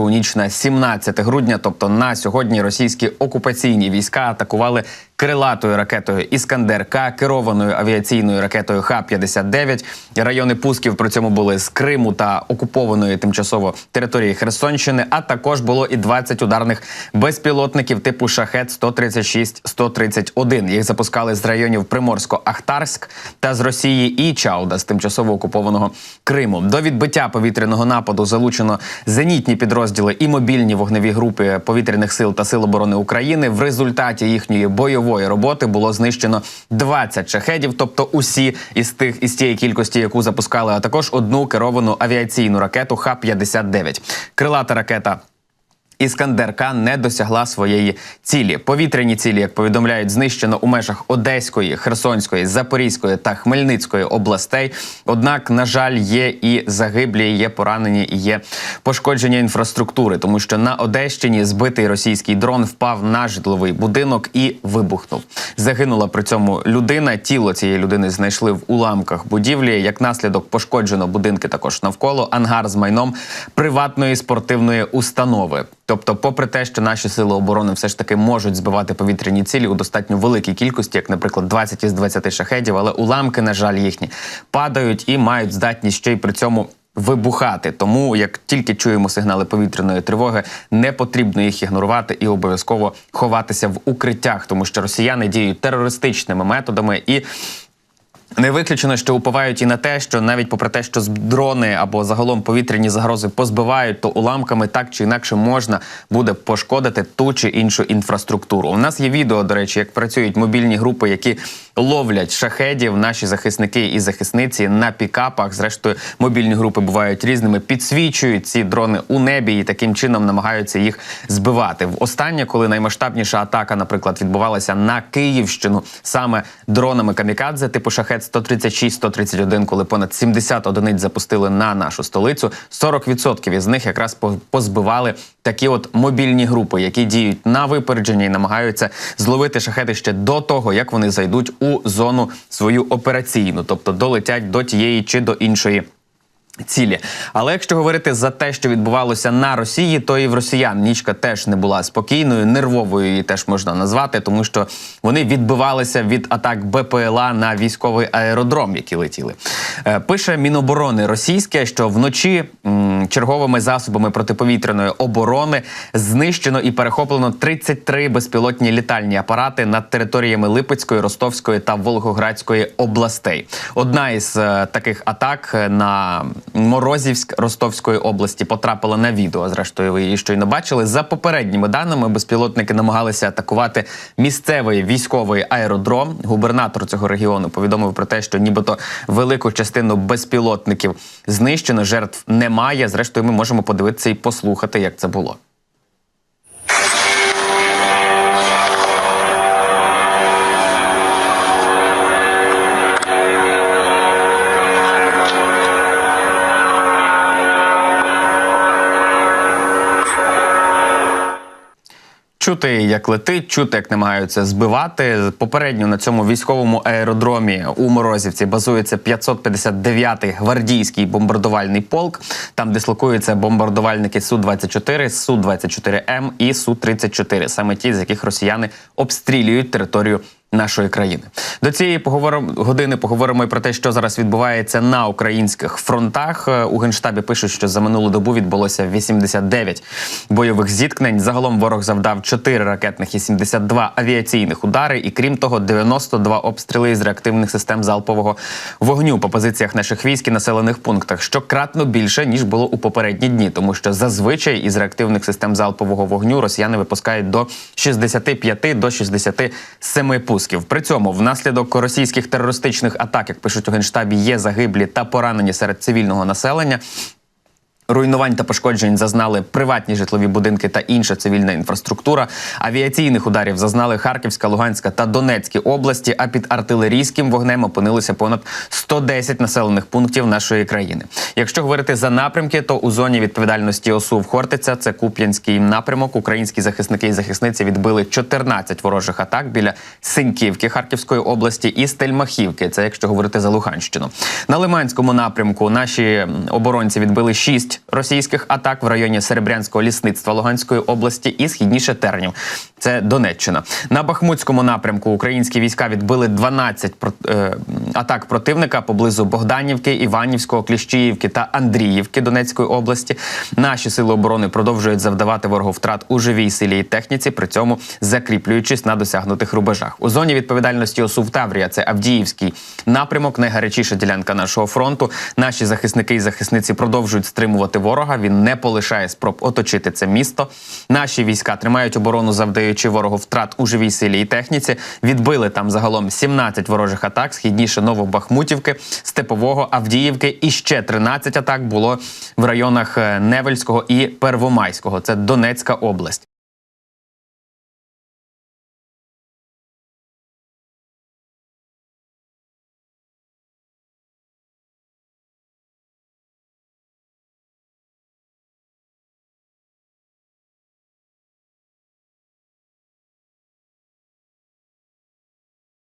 У ніч на 17 грудня, тобто на сьогодні, російські окупаційні війська атакували крилатою ракетою Іскандер К, керованою авіаційною ракетою Х-59. Райони пусків при цьому були з Криму та окупованої тимчасово території Херсонщини. А також було і 20 ударних безпілотників типу Шахет 136-131. Їх запускали з районів Приморсько-Ахтарськ та з Росії і Чауда з тимчасово окупованого Криму. До відбиття повітряного нападу залучено зенітні підрозділи і мобільні вогневі групи повітряних сил та сил оборони України. В результаті їхньої бойової роботи було знищено 20 шахедів, тобто усі із тих із тієї кількості, яку запускали, а також одну керовану авіаційну ракету Х-59. Крилата ракета Іскандерка не досягла своєї цілі. Повітряні цілі, як повідомляють, знищено у межах Одеської, Херсонської, Запорізької та Хмельницької областей. Однак, на жаль, є і загиблі, є поранені, і є пошкодження інфраструктури, тому що на Одещині збитий російський дрон впав на житловий будинок і вибухнув. Загинула при цьому людина. Тіло цієї людини знайшли в уламках будівлі. Як наслідок пошкоджено будинки також навколо ангар з майном приватної спортивної установи. Тобто, попри те, що наші сили оборони все ж таки можуть збивати повітряні цілі у достатньо великій кількості, як, наприклад, 20 із 20 шахедів, але уламки, на жаль, їхні падають і мають здатність ще й при цьому. Вибухати, тому як тільки чуємо сигнали повітряної тривоги, не потрібно їх ігнорувати і обов'язково ховатися в укриттях, тому що росіяни діють терористичними методами і не виключено, що уповають і на те, що навіть попри те, що дрони або загалом повітряні загрози позбивають, то уламками так чи інакше можна буде пошкодити ту чи іншу інфраструктуру. У нас є відео, до речі, як працюють мобільні групи, які ловлять шахедів. Наші захисники і захисниці на пікапах. Зрештою, мобільні групи бувають різними, підсвічують ці дрони у небі і таким чином намагаються їх збивати. В останнє, коли наймасштабніша атака, наприклад, відбувалася на Київщину саме дронами камікадзе, типу шахет 136-131, коли понад 70 одиниць запустили на нашу столицю. 40% із них якраз по- позбивали такі от мобільні групи, які діють на випередження і намагаються зловити шахети ще до того, як вони зайдуть у зону свою операційну, тобто долетять до тієї чи до іншої. Цілі, але якщо говорити за те, що відбувалося на Росії, то і в росіян нічка теж не була спокійною, нервовою її теж можна назвати, тому що вони відбивалися від атак БПЛА на військовий аеродром, які летіли. Е, Пише Міноборони російське, що вночі черговими засобами протиповітряної оборони знищено і перехоплено 33 безпілотні літальні апарати над територіями Липецької, Ростовської та Волгоградської областей. Одна із е, таких атак е, на Морозівськ Ростовської області потрапила на відео. Зрештою, ви її щойно бачили. За попередніми даними, безпілотники намагалися атакувати місцевий військовий аеродром. Губернатор цього регіону повідомив про те, що нібито велику частину безпілотників знищено, жертв немає. Зрештою, ми можемо подивитися і послухати, як це було. Чути, як летить, чути, як намагаються збивати. Попередньо на цьому військовому аеродромі у Морозівці базується 559-й гвардійський бомбардувальний полк. Там дислокуються бомбардувальники су 24 су 24 М і су 34 саме ті, з яких росіяни обстрілюють територію. Нашої країни до цієї поговоримо години поговоримо і про те, що зараз відбувається на українських фронтах. Е, У генштабі пишуть, що за минулу добу відбулося 89 бойових зіткнень. Загалом ворог завдав 4 ракетних і 72 авіаційних удари. І крім того, 92 обстріли із реактивних систем залпового вогню по позиціях наших військ і населених пунктах, що кратно більше ніж було у попередні дні, тому що зазвичай із реактивних систем залпового вогню росіяни випускають до 65 до 67 пусків. При цьому внаслідок російських терористичних атак, як пишуть у генштабі, є загиблі та поранені серед цивільного населення. Руйнувань та пошкоджень зазнали приватні житлові будинки та інша цивільна інфраструктура. Авіаційних ударів зазнали Харківська, Луганська та Донецькі області. А під артилерійським вогнем опинилися понад 110 населених пунктів нашої країни. Якщо говорити за напрямки, то у зоні відповідальності ОСУ в Хортиця це Куп'янський напрямок. Українські захисники і захисниці відбили 14 ворожих атак біля Синьківки Харківської області і Стельмахівки. Це якщо говорити за Луганщину. На Лиманському напрямку наші оборонці відбили 6 російських атак в районі Серебрянського лісництва Луганської області і східніше Тернів. Це Донеччина. На Бахмутському напрямку українські війська відбили 12 про- е, атак противника поблизу Богданівки, Іванівського, Кліщіївки та Андріївки Донецької області. Наші сили оборони продовжують завдавати ворогу втрат у живій силі і техніці, при цьому закріплюючись на досягнутих рубежах. У зоні відповідальності ОСУ Таврія це Авдіївський напрямок, найгарячіша ділянка нашого фронту. Наші захисники і захисниці продовжують стримувати ворога. Він не полишає спроб оточити це місто. Наші війська тримають оборону, завдаючи ворогу втрат у живій силі і техніці. Відбили там загалом 17 ворожих атак, східніше Новобахмутівки, Степового, Авдіївки і ще 13 атак було в районах е, Невельського і Первомайського. Це Донецька область.